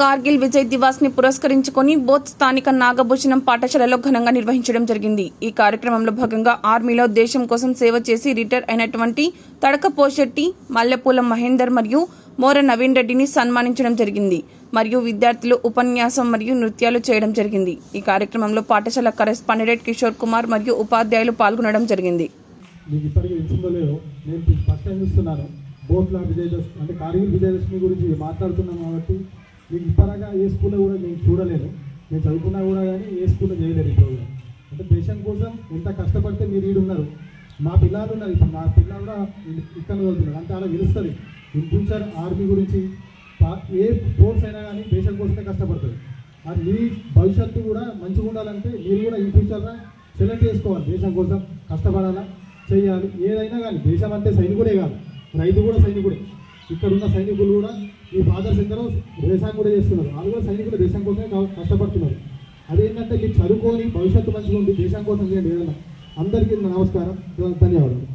కార్గిల్ విజయ్ దివాస్ని పురస్కరించుకొని బోత్ స్థానిక నాగభూషణం పాఠశాలలో ఘనంగా నిర్వహించడం జరిగింది. ఈ కార్యక్రమంలో భాగంగా ఆర్మీలో దేశం కోసం సేవ చేసి రిటైర్ అయినటువంటి తడక పోషెట్టి మల్లెపూల మహేందర్ మరియు మోర నవీన్ రెడ్డిని సన్మానించడం జరిగింది. మరియు విద్యార్థులు ఉపన్యాసం మరియు నృత్యాలు చేయడం జరిగింది. ఈ కార్యక్రమంలో పాఠశాల కరెస్పాండెంట్ కిషోర్ కుమార్ మరియు ఉపాధ్యాయులు పాల్గొనడం జరిగింది. మీకు ఇప్పటికీ లేదో నేను ఫస్ట్ టైం చూస్తున్నాను. బోట్ల విజయదశమి అంటే కార్గిల్ విజయదశమి గురించి మాట్లాడుతున్నాం కాబట్టి మీకు ఇప్పటిగా ఏ స్కూల్లో కూడా నేను చూడలేదు. నేను చదువుకున్నా కూడా కానీ ఏ స్కూల్లో చేయలేదు ఈ ప్రోగ్రామ్ అంటే దేశం కోసం ఎంత కష్టపడితే మీరు ఈడున్నారు మా పిల్లలు ఉన్నారు. ఇప్పుడు మా పిల్లలు కూడా ఇక్కడ చదువుతున్నారు. అంటే అలా తెలుస్తుంది. ఇన్ ఫ్యూచర్ ఆర్మీ గురించి పా- ఏ ఫోర్స్ అయినా కానీ దేశం కోసమే కష్టపడుతుంది అది మీ భవిష్యత్తు కూడా మంచిగా ఉండాలంటే మీరు కూడా ఇన్ ఫ్యూచర్లో సెలెక్ట్ చేసుకోవాలి. దేశం కోసం కష్టపడాలా చేయాలి. ఏదైనా కానీ దేశం అంటే సైనికుడే కాదు. రైతు కూడా సైనికుడే. ఇక్కడ ఉన్న సైనికులు కూడా ఈ ఫాదర్స్ ఎందరో వ్యవసాయం కూడా చేస్తున్నారు. వాళ్ళు కూడా సైనికులు దేశం కోసమే కష్టపడుతున్నారు. అదేంటంటే మీరు చదువుకొని భవిష్యత్తు మంచిగా ఉంది దేశం కోసం చేయండి. ఏదైనా అందరికీ నమస్కారం. ధన్యవాదాలు.